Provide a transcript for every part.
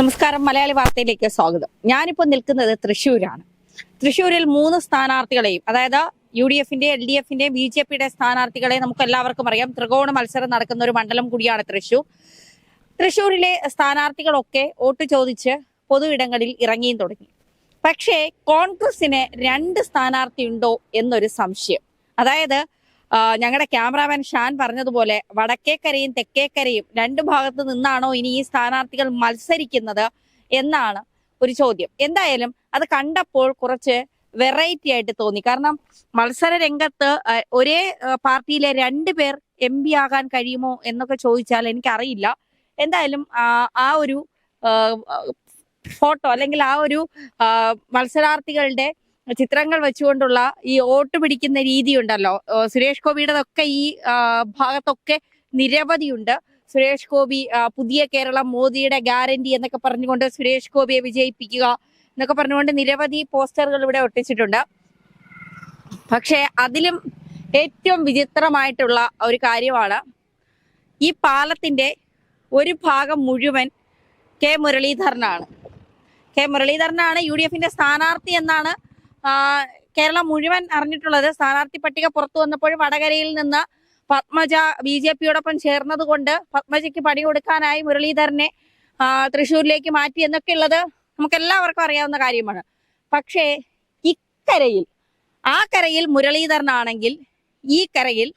നമസ്കാരം മലയാളി വാർത്തയിലേക്ക് സ്വാഗതം. ഞാനിപ്പോൾ നിൽക്കുന്നത് തൃശ്ശൂരാണ്. തൃശ്ശൂരിൽ മൂന്ന് സ്ഥാനാർത്ഥികളെയും അതായത് യു ഡി എഫിന്റെ എൽ ഡി എഫിന്റെ ബി ജെ പിയുടെ സ്ഥാനാർത്ഥികളെ നമുക്ക് എല്ലാവർക്കും അറിയാം. ത്രികോണ മത്സരം നടക്കുന്ന ഒരു മണ്ഡലം കൂടിയാണ് തൃശ്ശൂർ. തൃശ്ശൂരിലെ സ്ഥാനാർത്ഥികളൊക്കെ വോട്ട് ചോദിച്ച് പൊതു ഇടങ്ങളിൽ ഇറങ്ങിയും തുടങ്ങി. പക്ഷേ കോൺഗ്രസിന് രണ്ട് സ്ഥാനാർത്ഥി ഉണ്ടോ എന്നൊരു സംശയം. അതായത് ഞങ്ങളുടെ ക്യാമറാമാൻ ഷാൻ പറഞ്ഞതുപോലെ വടക്കേക്കരയും തെക്കേക്കരയും രണ്ടു ഭാഗത്ത് നിന്നാണോ ഇനി ഈ സ്ഥാനാർത്ഥികൾ മത്സരിക്കുന്നത് എന്നാണ് ഒരു ചോദ്യം. എന്തായാലും അത് കണ്ടപ്പോൾ കുറച്ച് വെറൈറ്റി ആയിട്ട് തോന്നി. കാരണം മത്സര രംഗത്ത് ഒരേ പാർട്ടിയിലെ രണ്ടു പേർ എം പി ആകാൻ കഴിയുമോ എന്നൊക്കെ ചോദിച്ചാൽ എനിക്കറിയില്ല. എന്തായാലും ആ ഒരു ഫോട്ടോ അല്ലെങ്കിൽ ആ ഒരു മത്സരാർത്ഥികളുടെ ചിത്രങ്ങൾ വെച്ചുകൊണ്ടുള്ള ഈ ഓട്ട് പിടിക്കുന്ന രീതി ഉണ്ടല്ലോ ആ, സുരേഷ് ഗോപിയുടെതൊക്കെ ഈ ഭാഗത്തൊക്കെ നിരവധിയുണ്ട്. സുരേഷ് ഗോപി പുതിയ കേരളം മോദിയുടെ ഗ്യാരണ്ടി എന്നൊക്കെ പറഞ്ഞുകൊണ്ട് സുരേഷ് ഗോപിയെ വിജയിപ്പിക്കുക എന്നൊക്കെ പറഞ്ഞുകൊണ്ട് നിരവധി പോസ്റ്ററുകൾ ഇവിടെ ഒട്ടിച്ചിട്ടുണ്ട്. പക്ഷേ അതിലും ഏറ്റവും വിചിത്രമായിട്ടുള്ള ഒരു കാര്യമാണ് ഈ പാലത്തിന്റെ ഒരു ഭാഗം മുഴുവൻ കെ മുരളീധരനാണ്. കെ മുരളീധരനാണ് യു ഡി എഫിന്റെ സ്ഥാനാർത്ഥി എന്നാണ് കേരളം മുഴുവൻ അറിഞ്ഞിട്ടുള്ളത് സ്ഥാനാർത്ഥി പട്ടിക പുറത്തു വന്നപ്പോൾ വടകരയിൽ നിന്ന് പത്മജ ബി ജെ പിയോടൊപ്പം ചേർന്നത് കൊണ്ട് പത്മജയ്ക്ക് പണി കൊടുക്കാനായി മുരളീധരനെ തൃശ്ശൂരിലേക്ക് മാറ്റി എന്നൊക്കെ ഉള്ളത് നമുക്ക് എല്ലാവർക്കും അറിയാവുന്ന കാര്യമാണ്. പക്ഷേ ഇക്കരയിൽ ആ കരയിൽ മുരളീധരനാണെങ്കിൽ ഈ കരയിൽ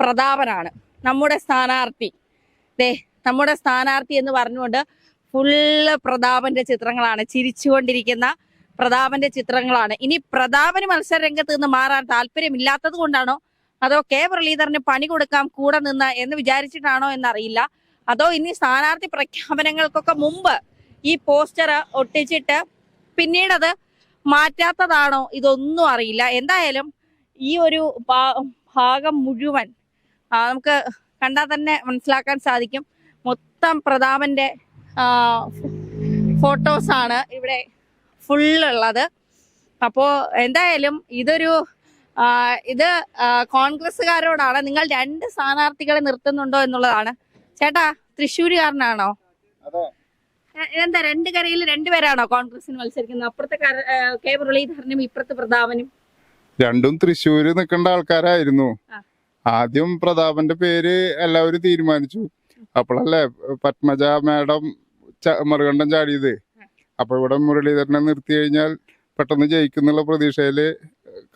പ്രതാപനാണ്. നമ്മുടെ സ്ഥാനാർത്ഥി. ദേ നമ്മുടെ സ്ഥാനാർത്ഥി എന്ന് പറഞ്ഞുകൊണ്ട് ഫുള്ള് പ്രതാപന്റെ ചിത്രങ്ങളാണ് ചിരിച്ചുകൊണ്ടിരിക്കുന്ന പ്രതാപന്റെ ചിത്രങ്ങളാണ്. ഇനി പ്രതാപന് മത്സര രംഗത്ത് നിന്ന് മാറാൻ താല്പര്യമില്ലാത്തത് കൊണ്ടാണോ? അതോ കെ മുരളീധരന് പണി കൊടുക്കാം കൂടെ നിന്ന് എന്ന് വിചാരിച്ചിട്ടാണോ എന്നറിയില്ല. അതോ ഇനി സ്ഥാനാർത്ഥി പ്രഖ്യാപനങ്ങൾക്കൊക്കെ മുമ്പ് ഈ പോസ്റ്റർ ഒട്ടിച്ചിട്ട് പിന്നീടത് മാറ്റാത്തതാണോ? ഇതൊന്നും അറിയില്ല. എന്തായാലും ഈ ഒരു ഭാഗം മുഴുവൻ നമുക്ക് കണ്ടാൽ തന്നെ മനസ്സിലാക്കാൻ സാധിക്കും. മൊത്തം പ്രതാപന്റെ ഫോട്ടോസാണ് ഇവിടെ ഫുൾ ഉള്ളത് അപ്പോ എന്തായാലും ഇതൊരു ഇത് കോൺഗ്രസ്സുകാരോടാണ് നിങ്ങൾ രണ്ട് സ്ഥാനാർത്ഥികളെ നിർത്തുന്നുണ്ടോ എന്നുള്ളതാണ്. ചേട്ടാ തൃശ്ശൂരുകാരനാണോ? എന്താ രണ്ട് കരയിൽ രണ്ടുപേരാണോ കോൺഗ്രസിന് മത്സരിക്കുന്നത്? അപ്പുറത്തെ കെ മുരളീധരനും ഇപ്പുറത്തെ പ്രതാപനും. രണ്ടും തൃശ്ശൂര് നിൽക്കേണ്ട ആൾക്കാരായിരുന്നു. ആദ്യം പ്രതാപന്റെ പേര് എല്ലാവരും തീരുമാനിച്ചു. അപ്പോഴല്ലേ പത്മജ മാഡം മറുകണ്ഠം ചാടിയത്? അപ്പൊ ഇവിടെ മുരളീധരനെ നിർത്തി കഴിഞ്ഞാൽ പെട്ടെന്ന് ജയിക്കുന്നുള്ള പ്രതീക്ഷയിൽ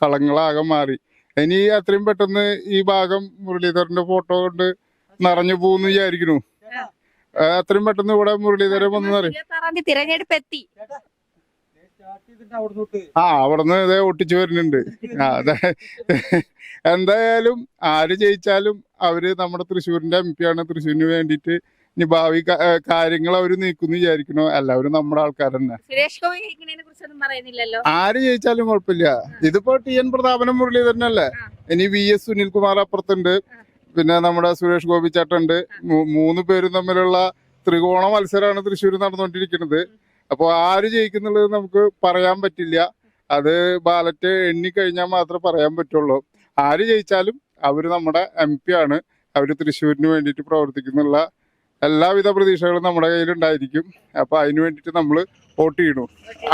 കളങ്ങളാകെ മാറി. ഇനി അത്രയും പെട്ടെന്ന് ഈ ഭാഗം മുരളീധരന്റെ ഫോട്ടോ കൊണ്ട് നിറഞ്ഞു പോകുന്നു വിചാരിക്കുന്നു. അത്രയും പെട്ടെന്ന് ഇവിടെ മുരളീധരൻ വന്നു അറിയും തിരഞ്ഞെടുപ്പ് എത്തി. ആ അവിടുന്ന് ഇതേ ഒട്ടിച്ചു വരുന്നുണ്ട്. അതെ. എന്തായാലും ആര് ജയിച്ചാലും അവർ നമ്മുടെ തൃശ്ശൂരിന്റെ എം പി ആണ് തൃശ്ശൂരിന് വേണ്ടിയിട്ട് ഇനി ഭാവി കാര്യങ്ങൾ അവർ നീക്കുന്നു വിചാരിക്കണോ. എല്ലാവരും നമ്മുടെ ആൾക്കാർ തന്നെ ആര് ജയിച്ചാലും കുഴപ്പമില്ല. ഇതിപ്പോ ടി എൻ പ്രതാപനും തന്നെ അല്ലേ ഇനി വി എസ് സുനിൽകുമാർ അപ്പുറത്തുണ്ട്. പിന്നെ നമ്മുടെ സുരേഷ് ഗോപി ചേട്ടുണ്ട് മൂന്ന് പേരും തമ്മിലുള്ള ത്രികോണ മത്സരമാണ് തൃശ്ശൂർ നടന്നുകൊണ്ടിരിക്കുന്നത്. അപ്പോൾ ആര് ജയിക്കുന്നുള്ളത് നമുക്ക് പറയാൻ പറ്റില്ല. അത് ബാലറ്റ് എണ്ണി കഴിഞ്ഞാൽ മാത്രമേ പറയാൻ പറ്റുള്ളൂ. ആര് ജയിച്ചാലും അവർ നമ്മുടെ എം പി ആണ്. അവർ തൃശ്ശൂരിന് വേണ്ടിയിട്ട് പ്രവർത്തിക്കുന്നുള്ള എല്ലാവിധ പ്രതീക്ഷകളും നമ്മുടെ കയ്യിലുണ്ടായിരിക്കും. അപ്പൊ അതിനു വേണ്ടിയിട്ട് നമ്മൾ വോട്ട് ചെയ്യണു.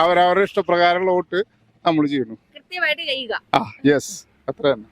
അവരവരുടെ ഇഷ്ടപ്രകാരമുള്ള വോട്ട് നമ്മൾ ചെയ്യണു. കൃത്യമായിട്ട് ചെയ്യുക. ആ യെസ് അത്ര തന്നെ